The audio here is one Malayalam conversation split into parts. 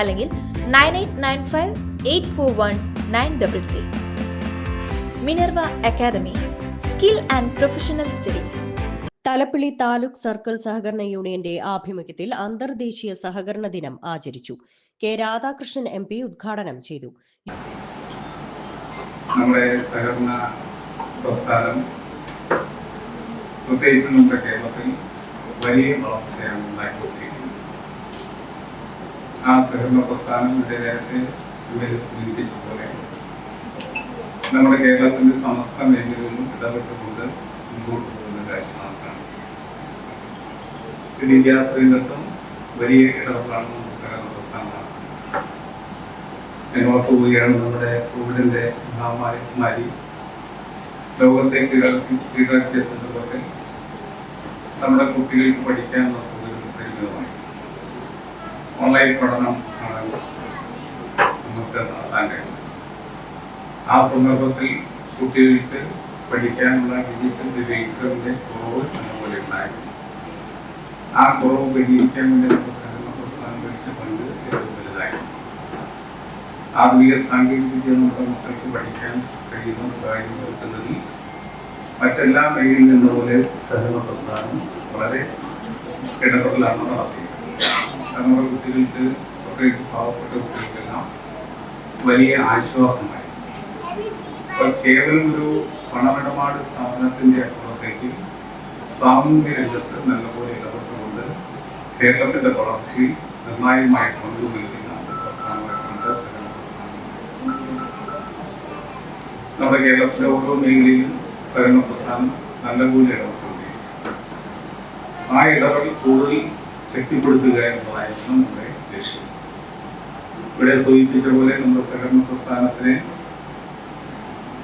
അല്ലെങ്കിൽ nine eight nine five eight four one nine double three. Minerva academy skill and professional studies. Thalappilly taluk circle സഹകരണ യൂണിയന്റെ ആഭിമുഖ്യത്തിൽ അന്തർദേശീയ സഹകരണ ദിനം ആചരിച്ചു. കെ രാധാകൃഷ്ണൻ എം പി ഉദ്ഘാടനം ചെയ്തു. നമ്മുടെ സഹകരണ പ്രസ്ഥാനം പ്രത്യേകിച്ച് നമ്മുടെ കേരളത്തിൽ വലിയ വളർച്ചയാണ് ഉണ്ടാക്കിക്കൊണ്ടിരിക്കുന്നത്. ആ സഹകരണ പ്രസ്ഥാനം ഇവിടെ നേരത്തെ ഇവരെ സൂചിപ്പിച്ചതുപോലെ നമ്മുടെ കേരളത്തിന്റെ സമസ്ത മേഖലകളിലും ഇടപെട്ടുകൊണ്ട് മുമ്പോട്ട് പോകുന്ന കാര്യമാണ് വിദ്യാഭ്യാസ രംഗത്തും വലിയ ഇടപെടലാണ് സഹകരണ പ്രസ്ഥാനമാണ്. എന്നോർത്ത് പോവുകയാണ് നമ്മുടെ കോവിഡിന്റെ മഹാമാരി ലോകത്തെ കീഴടക്കി കീഴടക്കിയ സന്ദർഭത്തിൽ നമ്മുടെ കുട്ടികൾക്ക് പരിമിതമായി ഓൺലൈൻ പഠനം നമുക്ക് നടത്താൻ കഴിയും. ആ സന്ദർഭത്തിൽ കുട്ടികൾക്ക് പഠിക്കാനുള്ള ഡിജിറ്റൽ ഡിവൈസുകളുടെ കുറവ് നല്ലപോലെ ഉണ്ടായിരുന്നു. ആ കുറവ് പരിഹരിക്കാൻ വേണ്ടി നമ്മുടെ സഹകരണ പ്രസ്ഥാനം വഹിച്ച പങ്ക് വലുതായിരുന്നു ആധുനിക സാങ്കേതിക വിദ്യ നമ്മുടെ മക്കൾക്ക് പഠിക്കാൻ കഴിയുന്ന സാഹചര്യം ഒരുക്കുന്നതിൽ മറ്റെല്ലാ മേഖലയിൽ നിന്ന പോലെ സഹകരണ പ്രസ്ഥാനം വളരെ ഇടപെടലാണ് നടത്തിയത്. നമ്മുടെ കുട്ടികൾക്ക് പ്രത്യേകിച്ച് പാവപ്പെട്ട കുട്ടികൾക്കെല്ലാം വലിയ ആശ്വാസമായി. കേവലം ഒരു പണമിടപാട് സ്ഥാപനത്തിന്റെ അപ്പുറത്തേക്ക് സാമൂഹ്യ രംഗത്ത് നല്ലപോലെ ഇടപെട്ടുകൊണ്ട് കേരളത്തിന്റെ വളർച്ചയിൽ നിർണായകമായി പങ്കുവഹിക്കുന്ന പ്രസ്ഥാനമായിട്ടുണ്ട് സഹകരണ പ്രസ്ഥാനം. നമ്മുടെ കേരളത്തിലെ ഓരോ മേഖലയിലും സഹകരണ പ്രസ്ഥാനം നല്ലപോലെ ഇടപെട്ടുകൊണ്ടിരിക്കും ആ ഇടപെടൽ കൂടുതൽ ശക്തിപ്പെടുത്തുക എന്നതായിരുന്നു നമ്മുടെ ലക്ഷ്യം. ഇവിടെ സൂചിപ്പിച്ച പോലെ നമ്മുടെ സഹകരണ പ്രസ്ഥാനത്തിനെ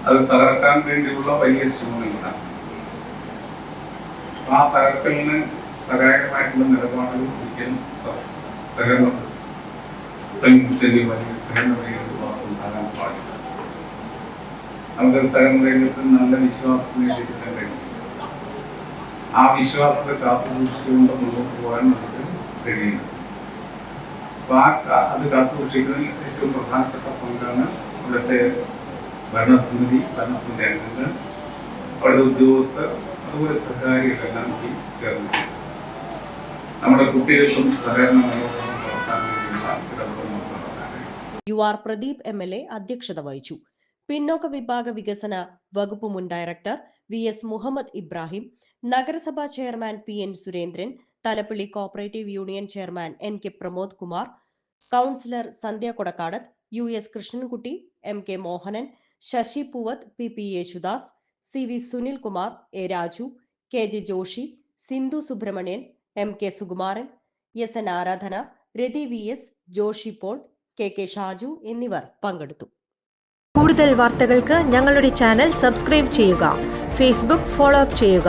അത് തകർക്കാൻ വേണ്ടിയുള്ള വലിയ ശ്രമങ്ങളാണ്. ആ തകർക്കലിന് സഹായകമായിട്ടുള്ള നിലപാടുകൾ ഒരിക്കലും സഹകരണ സംയുക്തന്റെ വലിയ സഹകരണ രംഗത്ത് ഉണ്ടാകാൻ പാടില്ല. നമുക്ക് സഹകരണ നല്ല വിശ്വാസം നേടിയെടുക്കാൻ കഴിയും ആ വിശ്വാസത്തെ കാത്തു സൂക്ഷിച്ചുകൊണ്ട് മുന്നോട്ട് പോകാൻ നമുക്ക് കഴിയുന്നു അപ്പൊ ആ അത് കാത്തു സൂക്ഷിക്കുന്നതിൽ ഏറ്റവും പ്രധാനപ്പെട്ട പങ്കാണ് അവിടുത്തെ ഭരണസമിതി ഭരണസമിതി അംഗങ്ങൾ അവിടുത്തെ ഉദ്യോഗസ്ഥർ അതുപോലെ സഹകാരികളെല്ലാം കൂടി ചേർന്ന് നമ്മുടെ കുട്ടികൾക്കും സഹകരണ മനോഭാവം വളർത്താൻ വേണ്ടിയുള്ള ഇടപെടൽ U R Pradeep M L A അധ്യക്ഷത വഹിച്ചു. പിന്നോക്ക വിഭാഗ വികസന വകുപ്പ് മുൻ director V S Muhammad Ibrahim നഗരസഭാ chairman P N Surendran Thalappally cooperative union chairman N K Pramod Kumar councillor Sandhya Kodakkadath U S Krishnankutty M K Mohanan Sasi Poovath P P Yesudas C V Sunil Kumar A Raju K J Joshy Sindhu Subramanian M K Sukumaran S N Aradhana Rathi V S Joshy Paul K K Shaju എന്നിവർ പങ്കെടുത്തു. കൂടുതൽ വാർത്തകൾക്ക് ഞങ്ങളുടെ ചാനൽ സബ്സ്ക്രൈബ് ചെയ്യുക ഫേസ്ബുക്ക് ഫോളോ അപ്പ് ചെയ്യുക.